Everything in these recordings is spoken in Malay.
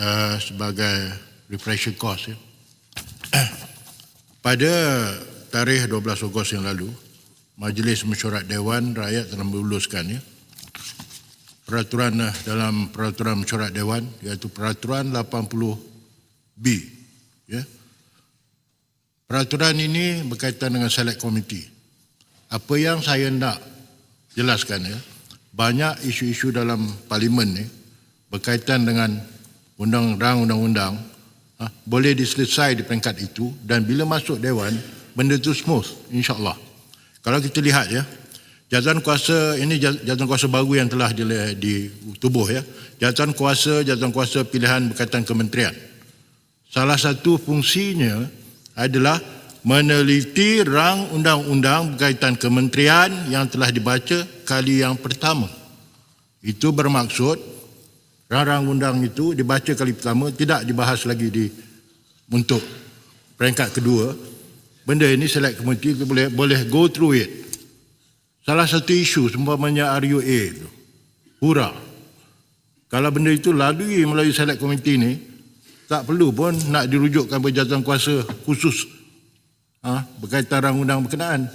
uh, sebagai refresher course ya. Pada tarikh 12 Ogos yang lalu, Majlis Mesyuarat Dewan Rakyat telah meluluskan ya, peraturan eh, dalam peraturan mesyuarat dewan iaitu peraturan 80B ya. Peraturan ini berkaitan dengan select committee. Apa yang saya nak jelaskan ya, banyak isu-isu dalam parlimen ni berkaitan dengan undang-undang undang-undang ha, boleh diselesai di peringkat itu dan bila masuk dewan benda itu smooth insya-Allah. Kalau kita lihat ya, jawatan kuasa ini jawatan kuasa baru yang telah ditubuh ya. Jawatan kuasa jawatan kuasa pilihan berkaitan kementerian. Salah satu fungsinya adalah meneliti rang undang-undang berkaitan kementerian yang telah dibaca kali yang pertama. Itu bermaksud rang-rang undang itu dibaca kali pertama tidak dibahas lagi di untuk peringkat kedua. Benda ini select committee boleh boleh go through it. Salah satu isu seumpamanya RUA itu. Hura. Kalau benda itu lalui melalui select committee ini tak perlu pun nak dirujukkan berjatuhan kuasa khusus ha, berkaitan rang undang berkenaan.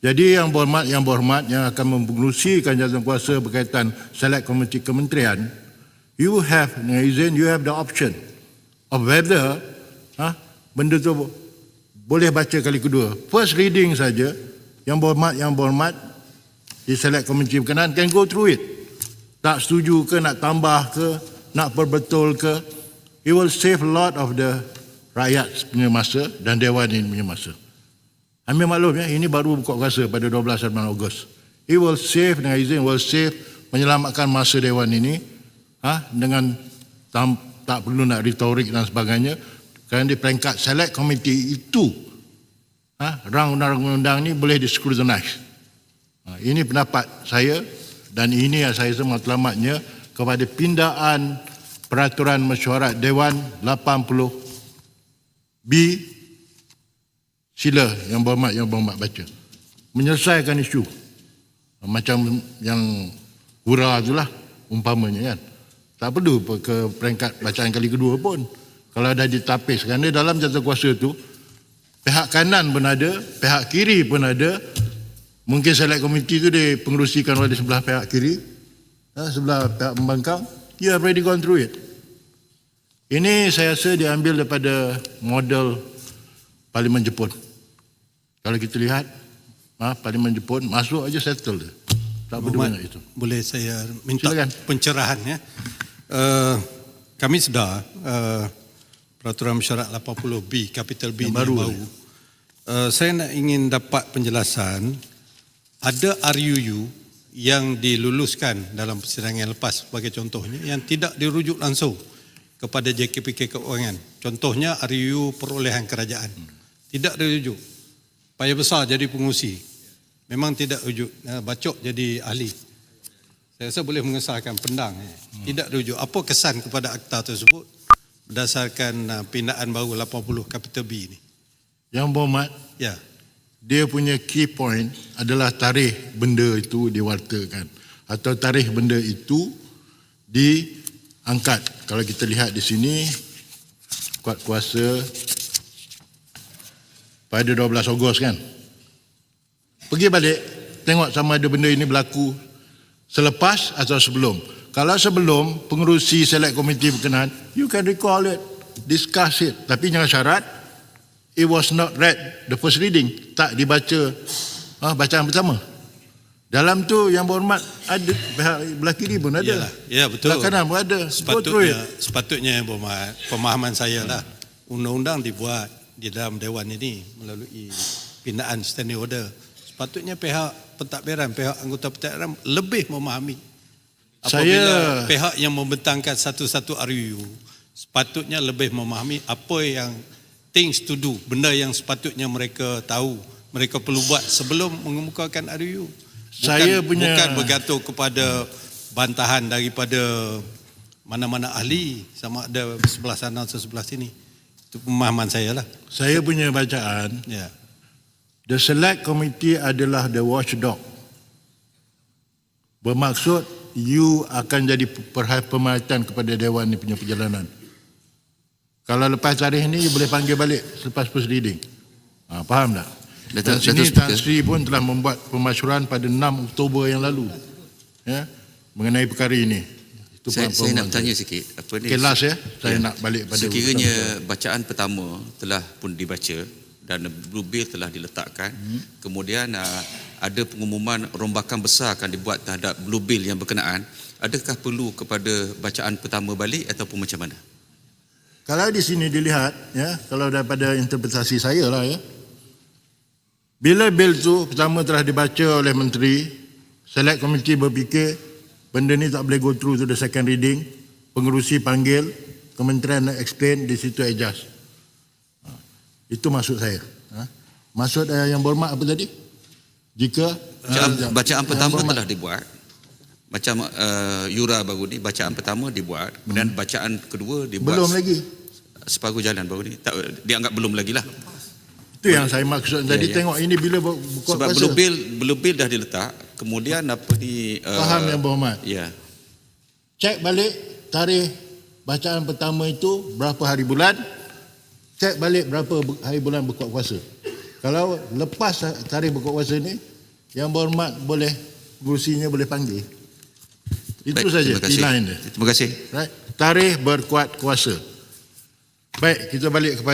Jadi yang berhormat yang berhormat yang akan mengurusikan jawatan kuasa berkaitan select komiti kementerian, you have izin, you have the option of whether ha, benda tu boleh baca kali kedua. First reading saja yang berhormat yang berhormat di select komiti berkenaan can go through it. Tak setuju ke nak tambah ke, nak perbetul ke, It will save a lot of the rakyat punya masa dan dewan ini punya masa. Ambil maklum ya, ini baru buka kuasa pada 12 bulan Ogos. It will save dengan izin will save menyelamatkan masa dewan ini ha, dengan tam, tak perlu nak retorik dan sebagainya. Kerana di peringkat select committee itu ha, rang undang-undang ini boleh discrutinize. Ha, ini pendapat saya dan ini yang saya semua selamatnya kepada pindaan Peraturan Mesyuarat Dewan 80 B. Sila yang berhormat yang berhormat baca. Menyelesaikan isu. Macam yang hura itulah umpamanya kan tak perlu ke peringkat bacaan kali kedua pun kalau dah ditapis kerana dalam jatuh kuasa tu pihak kanan pun ada pihak kiri pun ada mungkin select komiti tu dipengerusikan oleh sebelah pihak kiri ha, sebelah pihak pembangkang You have already gone through it. Ini saya rasa diambil daripada model Parlimen Jepun. Kalau kita lihat, ha, Parlimen Jepun masuk aja settle dia. Tak perlu banyak itu. Boleh saya minta Silakan. pencerahan ya. Uh, kami sedar uh, peraturan mesyuarat 80B capital B Yang baru baru. baru. Uh, saya nak ingin dapat penjelasan ada RUU yang diluluskan dalam persidangan yang lepas sebagai contohnya yang tidak dirujuk langsung kepada JKPK keuangan. Contohnya RUU perolehan kerajaan. Tidak dirujuk. Payah besar jadi pengusi. Memang tidak rujuk. Eh, Bacok jadi ahli. Saya rasa boleh mengesahkan pendang. eh. Tidak rujuk. Apa kesan kepada akta tersebut berdasarkan uh, pindaan baru 80 Capital B ini? Yang berhormat, Ya. dia punya key point adalah tarikh benda itu diwartakan atau tarikh benda itu diangkat. Kalau kita lihat di sini kuat kuasa pada 12 Ogos kan. Pergi balik tengok sama ada benda ini berlaku selepas atau sebelum. Kalau sebelum pengerusi select committee berkenaan, you can recall it, discuss it. Tapi jangan syarat it was not read the first reading tak dibaca ah, bacaan pertama dalam tu yang berhormat ada pihak belah kiri pun ada Yalah. Ya, betul. belah kanan pun ada Sepatutnya, sepatutnya berhormat, pemahaman saya lah, undang-undang dibuat di dalam Dewan ini melalui pindaan standing order. Sepatutnya pihak pentadbiran, pihak anggota pentadbiran lebih memahami. Apabila Saya- pihak yang membentangkan satu-satu RUU, sepatutnya lebih memahami apa yang things to do, benda yang sepatutnya mereka tahu, mereka perlu buat sebelum mengemukakan RUU. Bukan, Saya punya- bukan bergantung kepada bantahan daripada mana-mana ahli sama ada sebelah sana atau sebelah sini. Itu pemahaman saya lah. saya punya bacaan Ya. The select committee adalah the watchdog bermaksud you akan jadi perhatian kepada dewan ni punya perjalanan Kalau lepas tarikh ni, you boleh panggil balik selepas first reading. Ha, faham tak? Dan sini Tan. Sri pun telah membuat pemasyuran pada 6 Oktober yang lalu. Ya, mengenai perkara ini. Itu Saya, saya nak tanya sikit. Apa ni? Okay, last ya. Saya Ya. nak balik pada Sekiranya bacaan pertama telah pun dibaca dan blue bill telah diletakkan, Hmm. kemudian uh, ada pengumuman rombakan besar akan dibuat terhadap blue bill yang berkenaan, adakah perlu kepada bacaan pertama balik ataupun macam mana? Kalau di sini dilihat, ya, kalau daripada interpretasi saya lah ya, bila bil tu pertama telah dibaca oleh menteri, select committee berfikir benda ni tak boleh go through to the second reading, pengerusi panggil, kementerian nak explain, di situ adjust. Itu maksud saya. Ha. Maksud uh, yang berhormat apa tadi? Jika Bacaan, uh, bacaan pertama berhormat- telah dibuat. Macam uh, Yura baru ni bacaan pertama dibuat, kemudian bacaan kedua dibuat Hmm. belum lagi. separuh jalan baru ni. Tak dianggap belum lagi lah. Itu yang saya maksud tadi Ya, ya. tengok ini bila berkuat Sebab kuasa. bill blue bill dah diletak, kemudian apa ni uh, Faham yang berhormat. Ya. cek balik tarikh bacaan pertama itu berapa hari bulan cek balik berapa hari bulan berkuat kuasa kalau lepas tarikh berkuat kuasa ni yang berhormat boleh gurusinya boleh panggil itu Baik, saja terima kasih. T-line dia Terima kasih. right? tarikh berkuat kuasa baik kita balik kepada